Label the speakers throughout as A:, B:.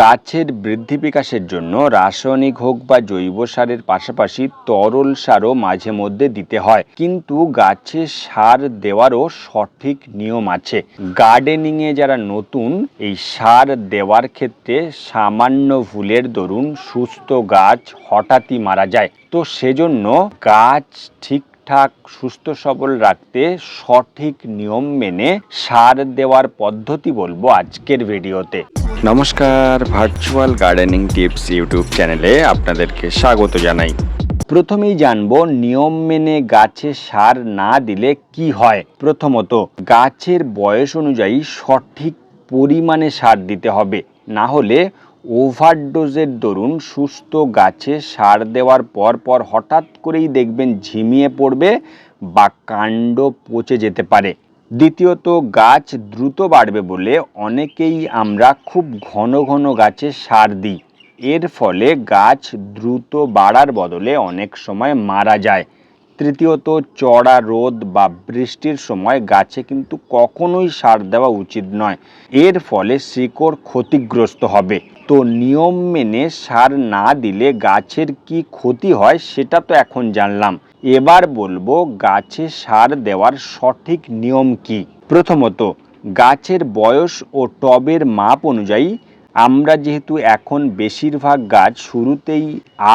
A: গাছের বৃদ্ধি বিকাশের জন্য রাসায়নিক হোক বা জৈব সারের পাশাপাশি তরল সারও মাঝে মধ্যে দিতে হয়। কিন্তু গাছে সার দেওয়ারও সঠিক নিয়ম আছে। গার্ডেনিং এ যারা নতুন, এই সার দেওয়ার ক্ষেত্রে সামান্য ভুলের দরুন সুস্থ গাছ হঠাৎই মারা যায়। তো সেজন্য গাছ ঠিকঠাক সুস্থ সবল রাখতে সঠিক নিয়ম মেনে সার দেওয়ার পদ্ধতি বলব আজকের ভিডিওতে। নমস্কার ভার্চুয়াল গার্ডেনিং টিপস ইউটিউব চ্যানেলে আপনাদেরকে স্বাগত জানাই। প্রথমেই জানব নিয়ম মেনে গাছে সার না দিলে কি হয়। প্রথমত গাছের বয়স অনুযায়ী সঠিক পরিমাণে সার দিতে হবে। না হলে ওভারডোজের দরুন সুস্থ গাছে সার দেওয়ার পর পর হঠাৎ করেই দেখবেন ঝিমিয়ে পড়বে বা কাণ্ড পচে যেতে পারে। দ্বিতীয়ত, গাছ দ্রুত বাড়বে বলে অনেকেই আমরা খুব ঘন ঘন গাছে সার দিই। এর ফলে গাছ দ্রুত বাড়ার বদলে অনেক সময় মারা যায়। তৃতীয়ত চড়া রোদ বা বৃষ্টির সময় গাছে কিন্তু কখনোই সার দেওয়া উচিত নয়। এর ফলে শিকড় ক্ষতিগ্রস্ত হবে। তো নিয়ম মেনে সার না দিলে গাছের কি ক্ষতি হয় সেটা তো এখন জানলাম। এবার বলব গাছে সার দেওয়ার সঠিক নিয়ম কি? প্রথমত, গাছের বয়স ও টবের মাপ অনুযায়ী আমরা যেহেতু এখন বেশিরভাগ গাছ শুরুতেই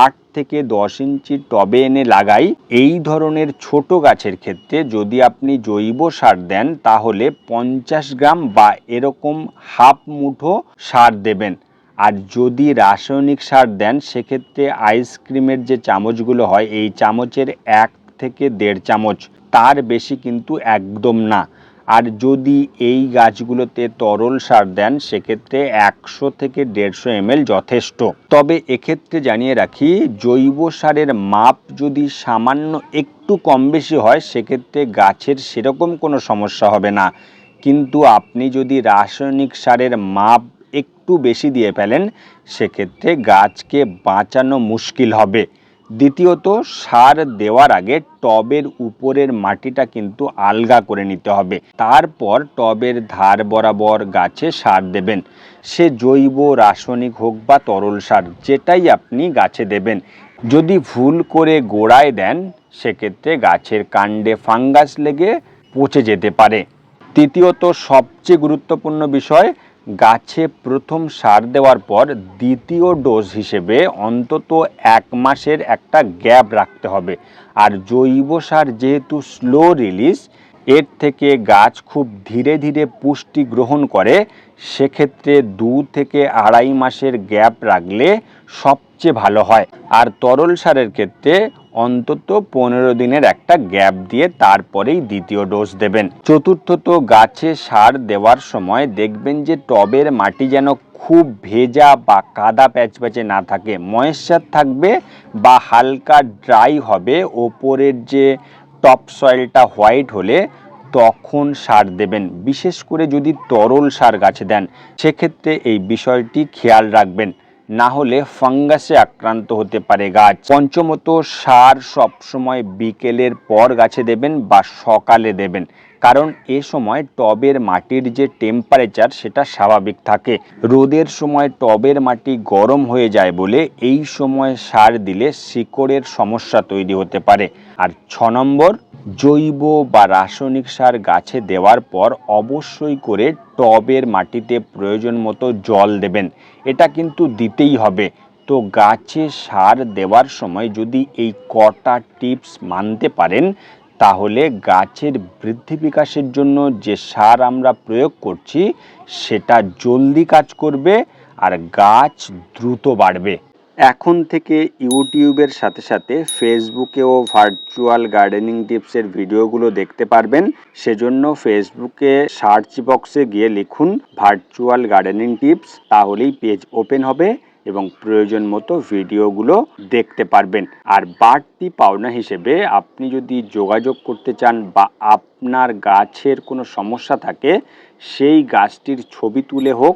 A: আট থেকে দশ ইঞ্চি টবে এনে লাগাই, এই ধরনের ছোট গাছের ক্ষেত্রে যদি আপনি জৈব সার দেন, তাহলে পঞ্চাশ গ্রাম বা এরকম হাফ মুঠো সার দেবেন। আর যদি রাসায়নিক সার দেন, সেক্ষেত্রে আইসক্রিমের যে চামচগুলো হয়, এই চামচের এক থেকে দেড় চামচ, তার বেশি কিন্তু একদম না। আর যদি এই গাছগুলোতে তরল সার দেন, সেক্ষেত্রে একশো থেকে দেড়শো এমএল যথেষ্ট। তবে এক্ষেত্রে জানিয়ে রাখি, জৈব সারের মাপ যদি সামান্য একটু কম বেশি হয়, সেক্ষেত্রে গাছের সেরকম কোনো সমস্যা হবে না। কিন্তু আপনি যদি রাসায়নিক সারের মাপ একটু বেশি দিয়ে ফেলেন, সেক্ষেত্রে গাছকে বাঁচানো মুশকিল হবে। দ্বিতীয়ত, সার দেওয়ার আগে টবের উপরের মাটিটা কিন্তু আলগা করে নিতে হবে। তারপর টবের ধার বরাবর গাছে সার দেবেন। সে জৈব, রাসায়নিক হোক বা তরল সার, যেটাই আপনি গাছে দেবেন। যদি ভুল করে গোড়ায় দেন, সেক্ষেত্রে গাছের কাণ্ডে ফাঙ্গাস লেগে পচে যেতে পারে। তৃতীয়ত, সবচেয়ে গুরুত্বপূর্ণ বিষয় গাছে প্রথম সার দেওয়ার পর দ্বিতীয় ডোজ হিসেবে অন্তত এক মাসের একটা গ্যাপ রাখতে হবে। আর জৈব সার যেহেতু স্লো রিলিজ, এর থেকে গাছ খুব ধীরে ধীরে পুষ্টি গ্রহণ করে, সেক্ষেত্রে দু থেকে আড়াই মাসের গ্যাপ রাখলে সবচেয়ে ভালো হয়। আর তরল সারের ক্ষেত্রে অন্তত পনেরো দিনের একটা গ্যাপ দিয়ে তারপরেই দ্বিতীয় ডোজ দেবেন। চতুর্থত গাছে সার দেওয়ার সময় দেখবেন যে টবের মাটি যেন খুব ভেজা বা কাদা প্যাচপ্যাচে না থাকে। ময়েশ্চার থাকবে বা হালকা ড্রাই হবে, ওপরের যে টপ সয়েলটা হোয়াইট হলে তখন সার দেবেন। বিশেষ করে যদি তরল সার গাছে দেন, সেক্ষেত্রে এই বিষয়টি খেয়াল রাখবেন। না হলে ফাঙ্গাসে আক্রান্ত হতে পারে গাছ। পঞ্চমত, সার সবসময় বিকেলের পর গাছে দেবেন বা সকালে দেবেন। কারণ এ সময় টবের মাটির যে টেম্পারেচার সেটা স্বাভাবিক থাকে। রোদের সময় টবের মাটি গরম হয়ে যায় বলে এই সময় সার দিলে শিকড়ের সমস্যা তৈরি হতে পারে। আর ছ নম্বর জৈব বা রাসায়নিক সার গাছে দেওয়ার পর অবশ্যই করে টবের মাটিতে প্রয়োজন মতো জল দেবেন। এটা কিন্তু দিতেই হবে। তো গাছে সার দেওয়ার সময় যদি এই কটা টিপস মানতে পারেন, তাহলে গাছের বৃদ্ধি বিকাশের জন্য যে সার আমরা প্রয়োগ করছি, সেটা জলদি কাজ করবে আর গাছ দ্রুত বাড়বে। এখন থেকে ইউটিউবের সাথে সাথে ফেসবুকেও ভার্চুয়াল গার্ডেনিং টিপসের ভিডিওগুলো দেখতে পারবেন। সেজন্য ফেসবুকে সার্চ বক্সে গিয়ে লিখুন ভার্চুয়াল গার্ডেনিং টিপস তাহলেই পেজ ওপেন হবে এবং প্রয়োজন মতো ভিডিওগুলো দেখতে পারবেন। আর বাড়তি পাওনা হিসেবে আপনি যদি যোগাযোগ করতে চান বা আপনার গাছের কোনো সমস্যা থাকে, সেই গাছটির ছবি তুলে হোক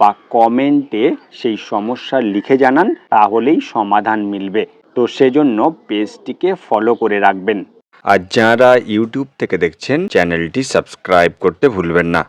A: বা কমেন্টে সেই সমস্যা লিখে জানান, তাহলেই সমাধান মিলবে। তো সেজন্য পেজটিকে ফলো করে রাখবেন। আর যারা ইউটিউব থেকে দেখছেন চ্যানেলটি সাবস্ক্রাইব করতে ভুলবেন না।